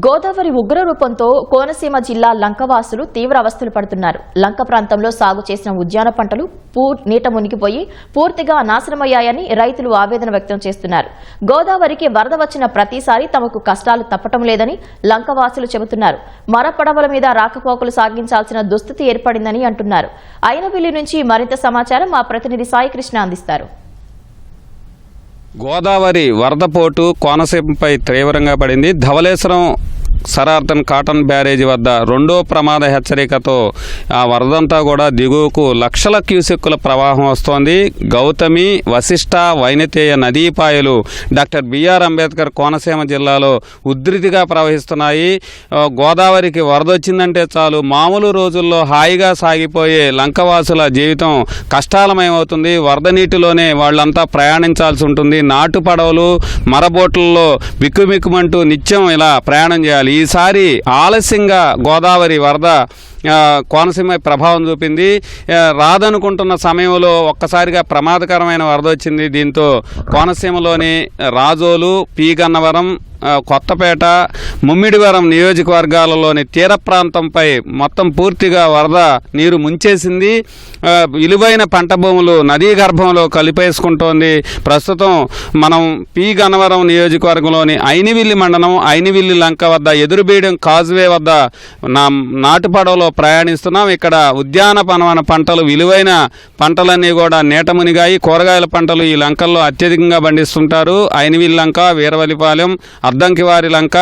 గోదావరి ఉగ్ర రూపంతో కోనసీమ జిల్లా లంకవాసులు తీవ్ర అవస్థలు పడుతున్నారు. లంక ప్రాంతంలో సాగు చేసిన ఉద్యాన పంటలు పూర్ నీట మునిగిపోయి పూర్తిగా నాశనమయ్యాయని రైతులు ఆవేదన వ్యక్తం చేస్తున్నారు. గోదావరికి వరద వచ్చిన ప్రతిసారి తమకు కష్టాలు తప్పటం లేదని లంకవాసులు చెబుతున్నారు. మర పడవల మీద రాకపోకలు సాగించాల్సిన దుస్థితి ఏర్పడిందని అంటున్నారు. అయినవిల్లి నుంచి మరింత సమాచారం మా ప్రతినిధి సాయికృష్ణ అందిస్తారు. గోదావరి వరదపోటు కోనసీమపై తీవ్రంగా పడింది. ధవళేశ్వరం సరార్థన్ కాటన్ బ్యారేజీ వద్ద రెండో ప్రమాద హెచ్చరికతో ఆ వరదంతా కూడా దిగువకు లక్షల క్యూసెక్కుల ప్రవాహం వస్తోంది. గౌతమి వశిష్ట వైనతేయ నదీపాయలు డాక్టర్ బిఆర్ అంబేద్కర్ కోనసీమ జిల్లాలో ఉధృతిగా ప్రవహిస్తున్నాయి. గోదావరికి వరద వచ్చిందంటే చాలు. మామూలు రోజుల్లో హాయిగా సాగిపోయే లంకవాసుల జీవితం కష్టాలమయమవుతుంది. వరద నీటిలోనే వాళ్ళంతా ప్రయాణించాల్సి ఉంటుంది. నాటు పడవలు మరబోట్లలో బిక్కుమిక్కుమంటూ నిత్యం ఇలా ప్రయాణం చేయాలి. ఈసారి ఆలస్యంగా గోదావరి వరద కోనసీమ ప్రభావం చూపింది. రాదనుకుంటున్న సమయంలో ఒక్కసారిగా ప్రమాదకరమైన వరద వచ్చింది. దీంతో కోనసీమలోని రాజోలు పీ గన్నవరం కొత్తపేట ముమ్మిడివరం నియోజకవర్గాలలోని తీర ప్రాంతంపై మొత్తం పూర్తిగా వరద నీరు ముంచేసింది. విలువైన పంట భూములు నదీ గర్భంలో కలిపేసుకుంటోంది. ప్రస్తుతం మనం పి గన్నవరం నియోజకవర్గంలోని ఐనివిల్లి మండలం ఐనివిల్లి లంక వద్ద ఎదురుబీడం కాజ్వే వద్ద నా నాటుపడవలో ప్రయాణిస్తున్నాం. ఇక్కడ ఉద్యానవన పంటలు విలువైన పంటలన్నీ కూడా నీటమునిగాయి కూరగాయల పంటలు ఈ లంకల్లో అత్యధికంగా పండిస్తుంటారు. ఐనివిల్లి లంక వీరవల్లిపాలెం అద్దంకివారి లంక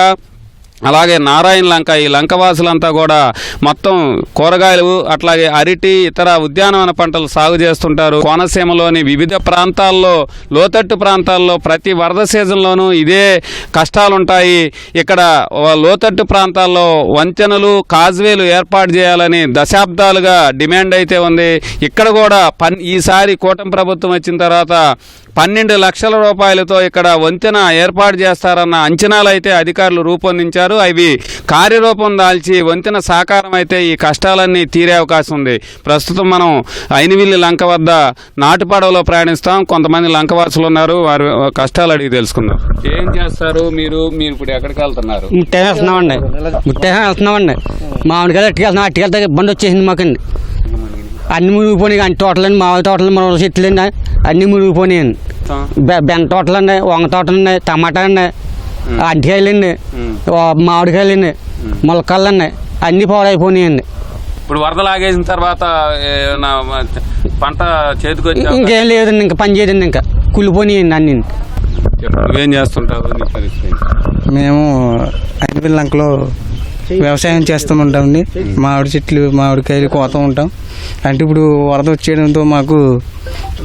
అలాగే నారాయణ లంక ఈ లంకవాసులంతా కూడా మొత్తం కూరగాయలు అట్లాగే అరటి ఇతర ఉద్యానవన పంటలు సాగు చేస్తుంటారు. కోనసీమలోని వివిధ ప్రాంతాల్లో లోతట్టు ప్రాంతాల్లో ప్రతి వరద సీజన్లోనూ ఇదే కష్టాలుంటాయి. ఇక్కడ లోతట్టు ప్రాంతాల్లో వంతెనలు కాజ్వేలు ఏర్పాటు చేయాలని దశాబ్దాలుగా డిమాండ్ అయితే ఉంది. ఇక్కడ కూడా పన్ ఈసారి కూటమి ప్రభుత్వం వచ్చిన తర్వాత పన్నెండు లక్షల రూపాయలతో ఇక్కడ వంతెన ఏర్పాటు చేస్తారన్న అంచనాలు అయితే అధికారులు రూపొందించారు. అవి కార్యరూపం దాల్చి వంతెన సాకారం అయితే ఈ కష్టాలన్నీ తీరే అవకాశం ఉంది. ప్రస్తుతం మనం ఐనివిల్లి లంక వద్ద నాటు పడవలో ప్రయాణిస్తాం. కొంతమంది లంకవాసులు ఉన్నారు. వారి కష్టాలు అడిగి తెలుసుకుందాం. ఏం చేస్తారు మీరు? మీరు ఇప్పుడు ఎక్కడికి వెళ్తున్నారు? ముట్టే వెళ్తున్నామండి. ముట్టే వెళ్తున్నామండి. మామిడికాయలు అట్టుకెళ్తున్నాం. అట్టుకెళ్తే ఇబ్బంది వచ్చేసింది మాకండి. అన్ని మునిగిపోయినాయి. అన్ని తోటలండి. మామిడి తోటలు మన చెట్లండి అన్ని మునిగిపోయినాయండి. బెండ తోటలండి వంగ తోటలండి టమాటా అండి అడ్డికాయలండి మామిడికాయలండి ములక్కలండి అన్ని పాడైపోయినాయండి. ఇప్పుడు వరద లాగేసిన తర్వాత పంట చేతికి ఇంకేం లేదండి ఇంకా పని చేయదండి ఇంకా. కుళ్ళిపోయినాయండి అన్ని. నువ్వేం చేస్తుంటావు మేము ఐదుపల్లి లంకలో వ్యవసాయం చేస్తూ ఉంటామండి మామిడి చెట్లు మామిడికాయలు కోత ఉంటాం. అంటే ఇప్పుడు వరద వచ్చేయడంతో మాకు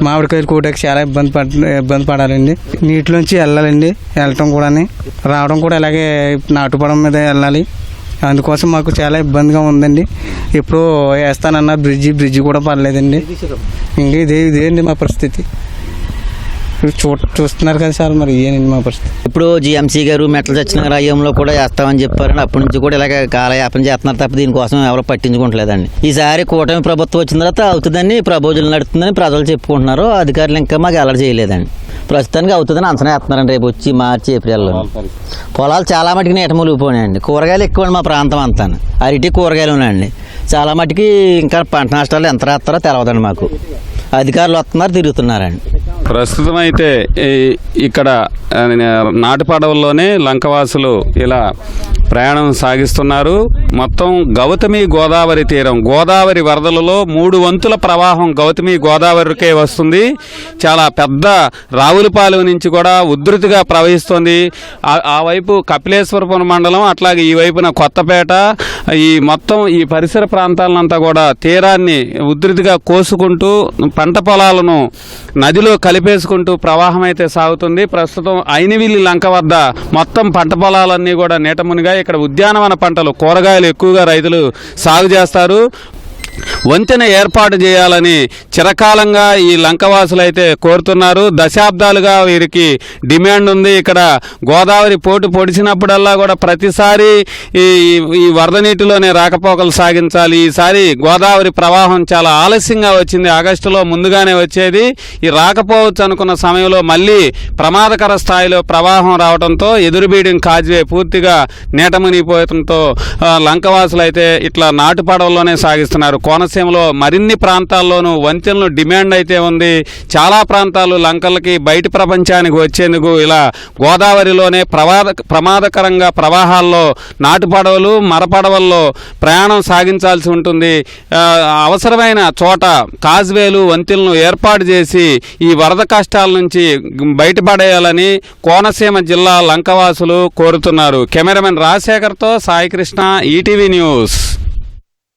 మామిడికాయలు కోటకి చాలా ఇబ్బంది పడ ఇబ్బంది పడాలండి. నీటిలోంచి వెళ్ళాలండి వెళ్ళటం కూడా రావడం కూడా అలాగే నాటుపడం మీద వెళ్ళాలి. అందుకోసం మాకు చాలా ఇబ్బందిగా ఉందండి. ఎప్పుడో వేస్తానన్న బ్రిడ్జి బ్రిడ్జి కూడా పడలేదండి. ఇంకా ఇదే ఇదే అండి మా పరిస్థితి. చూ చూస్తున్నారు కదా సార్ మరి ఏనండి మా పరిస్థితి? ఇప్పుడు జిఎంసీ గారు మెట్ల చచ్చిన రాజ్యంలో కూడా వేస్తామని చెప్పారని అప్పటి నుంచి కూడా ఇలాగ కాలయాపన చేస్తున్నారు తప్ప దీనికోసం ఎవరు పట్టించుకుంటలేదండి. ఈసారి కూటమి ప్రభుత్వం వచ్చిన తర్వాత అవుతుందని ప్రబోజులు నడుతుందని ప్రజలు చెప్పుకుంటున్నారు. అధికారులు ఇంకా మాకు అలర్ట్ చేయలేదండి. ప్రస్తుతానికి అవుతుందని అంచనా వేస్తున్నారండి రేపు వచ్చి మార్చి ఏప్రిల్లో. పొలాలు చాలా మటుకు నీట మునిగిపోయినాయండి. కూరగాయలు ఎక్కువ మా ప్రాంతం అంతా అరటి కూరగాయలు ఉన్నాయండి. చాలా మటుకి ఇంకా పంట నష్టాలు ఎంత రాస్తారో తెలవదండి మాకు. అధికారులు వస్తున్నారు తిరుగుతున్నారండి. ప్రస్తుతం అయితే ఇక్కడ నాటిపడవల్లోనే పడవల్లోనే లంకవాసులు ఇలా ప్రయాణం సాగిస్తున్నారు. మొత్తం గౌతమి గోదావరి తీరం. గోదావరి వరదలలో మూడు వంతుల ప్రవాహం గౌతమి గోదావరికే వస్తుంది. చాలా పెద్ద రావులపాలెం నుంచి కూడా ఉధృతిగా ప్రవహిస్తుంది. ఆ- వైపు కపిలేశ్వరపురం మండలం అట్లాగే ఈ వైపున కొత్తపేట ఈ మొత్తం ఈ పరిసర ప్రాంతాలంతా కూడా తీరాన్ని ఉధృతిగా కోసుకుంటూ పంట పొలాలను నదిలో కలిపేసుకుంటూ ప్రవాహం అయితే సాగుతుంది. ప్రస్తుతం ఐనివిల్లి లంక వద్ద మొత్తం పంట పొలాలన్నీ కూడా నీటమునిగా ఇక్కడ ఉద్యానవన పంటలు కూరగాయలు ఎక్కువగా రైతులు సాగు చేస్తారు. వంతెన ఏర్పాటు చేయాలని చిరకాలంగా ఈ లంకవాసులు అయితే కోరుతున్నారు. దశాబ్దాలుగా వీరికి డిమాండ్ ఉంది. ఇక్కడ గోదావరి పోటు పొడిచినప్పుడల్లా కూడా ప్రతిసారి ఈ ఈ వరద నీటిలోనే రాకపోకలు సాగించాలి. ఈసారి గోదావరి ప్రవాహం చాలా ఆలస్యంగా వచ్చింది. ఆగస్టులో ముందుగానే వచ్చేది. ఈ రాకపోవచ్చు అనుకున్న సమయంలో మళ్ళీ ప్రమాదకర స్థాయిలో ప్రవాహం రావడంతో ఎదురుబీడింగ్ కాజ్వే పూర్తిగా నీట లంకవాసులు అయితే ఇట్లా నాటు పడవల్లోనే సాగిస్తున్నారు రాయలసీమలో మరిన్ని ప్రాంతాల్లోనూ వంతెనలు డిమాండ్ అయితే ఉంది. చాలా ప్రాంతాలు లంకలకి బయట ప్రపంచానికి వచ్చేందుకు ఇలా గోదావరిలోనే ప్రమాద ప్రమాదకరంగా ప్రవాహాల్లో నాటు పడవలు మరపడవల్లో ప్రయాణం సాగించాల్సి ఉంటుంది. అవసరమైన చోట కాజ్వేలు వంతెనలను ఏర్పాటు చేసి ఈ వరద కష్టాల నుంచి బయటపడేయాలని కోనసీమ జిల్లా లంకవాసులు కోరుతున్నారు. కెమెరామెన్ రాజశేఖర్తో సాయికృష్ణ ఈటీవీ న్యూస్.